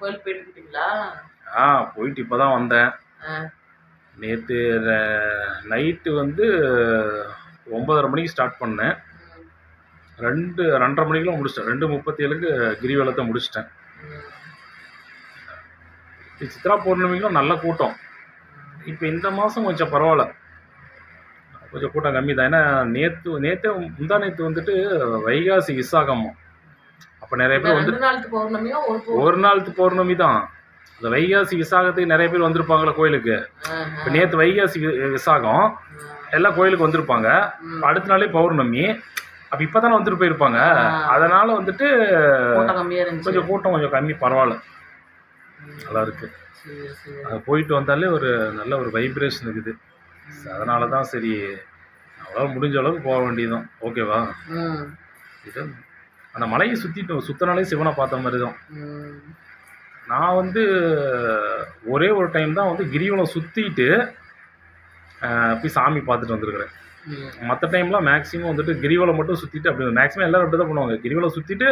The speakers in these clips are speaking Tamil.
கோயில் போயிட்டுக்கிட்டீங்களா ஆ போயிட்டு இப்போ தான் வந்தேன் நேற்று நைட்டு வந்து ஒம்பதரை மணிக்கு ஸ்டார்ட் பண்ணேன். ரெண்டு ரெண்டரை மணிக்கெலாம் முடிச்சிட்டேன். ரெண்டு முப்பத்தி ஏழுக்கு கிரிவலத்தை முடிச்சிட்டேன். சித்ரா பௌர்ணமிக்கும் நல்ல கூட்டம். இப்போ இந்த மாதம் கொஞ்சம் பரவாயில்ல. கொஞ்சம் கூட்டம் கம்மி தான். ஏன்னா நேற்று நேற்று முந்தா நேற்று வந்துட்டு வைகாசி விசாகம் அப்போ நிறைய பேர் வந்து ஒரு நாளுக்கு பௌர்ணமி தான். இந்த வைகாசி விசாகத்துக்கு நிறைய பேர் வந்திருப்பாங்களே கோயிலுக்கு. இப்போ நேற்று வைகாசி விசாகம் எல்லாம் கோயிலுக்கு வந்திருப்பாங்க. அடுத்த நாளே பௌர்ணமி. அப்போ இப்போ தானே வந்துட்டு போயிருப்பாங்க. அதனால வந்துட்டு கொஞ்சம் கூட்டம் கொஞ்சம் கம்மி பரவாயில்ல. நல்லா இருக்கு. போயிட்டு வந்தாலே ஒரு நல்ல ஒரு வைப்ரேஷன் இருக்குது. அதனால தான் சரி அவ்வளோ முடிஞ்ச அளவுக்கு போக வேண்டியதுதான். ஓகேவா ம். இது அந்த மலையை சுற்றிட்டு சுத்தினாலே சிவனை பார்த்த மாதிரி தான் நான் வந்து ஒரே ஒரு டைம் தான் வந்து கிரிவலம் சுற்றிட்டு போய் சாமி பார்த்துட்டு வந்திருக்கிறேன். மற்ற டைம்லாம் மேக்ஸிமம் வந்துட்டு கிரிவலம் மட்டும் சுற்றிட்டு அப்படி மேக்ஸிமம் எல்லாரும் அப்படி தான் பண்ணுவாங்க. கிரிவலம் சுற்றிட்டு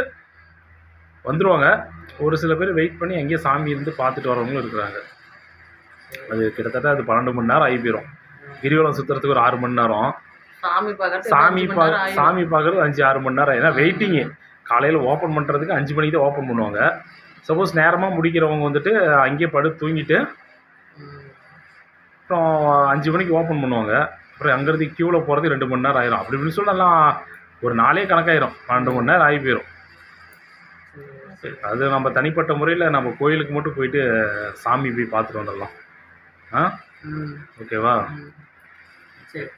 வந்துடுவாங்க ஒரு சில பேர் வெயிட் பண்ணி அங்கேயே சாமி இருந்து பார்த்துட்டு வரவங்களும் இருக்கிறாங்க. அது கிட்டத்தட்ட அது பன்னெண்டு மணி நேரம் ஆகி போயிடும் கிரிவலம் சுற்றுறதுக்கு ஒரு ஆறு மணி நேரம். சாமி பார்க்கறது சாமி அஞ்சு மணி பா நேரம் ஆயிடும். சாமி பார்க்குறது அஞ்சு ஆறு மணி நேரம் ஏன்னா வெயிட்டிங்கு காலையில் ஓப்பன் பண்ணுறதுக்கு அஞ்சு மணிக்கு தான் ஓப்பன் பண்ணுவாங்க. சப்போஸ் நேரமாக முடிக்கிறவங்க வந்துட்டு அங்கேயே படுத்து தூங்கிட்டு அப்புறம் அஞ்சு மணிக்கு ஓப்பன் பண்ணுவாங்க. அப்புறம் அங்கேருந்து க்யூவில் போகிறது ரெண்டு மணி நேரம் ஆயிரும். அப்படி இப்படின்னு சொல்லலாம் ஒரு நாளே கணக்காயிரும். பன்னெண்டு மணி நேரம் ஆகி போயிடும் சரி. அது நம்ம தனிப்பட்ட முறையில் நம்ம கோயிலுக்கு மட்டும் போயிட்டு சாமி போய் பார்த்துட்டு வந்துடலாம். ஆ? ஓகேவா. சரி.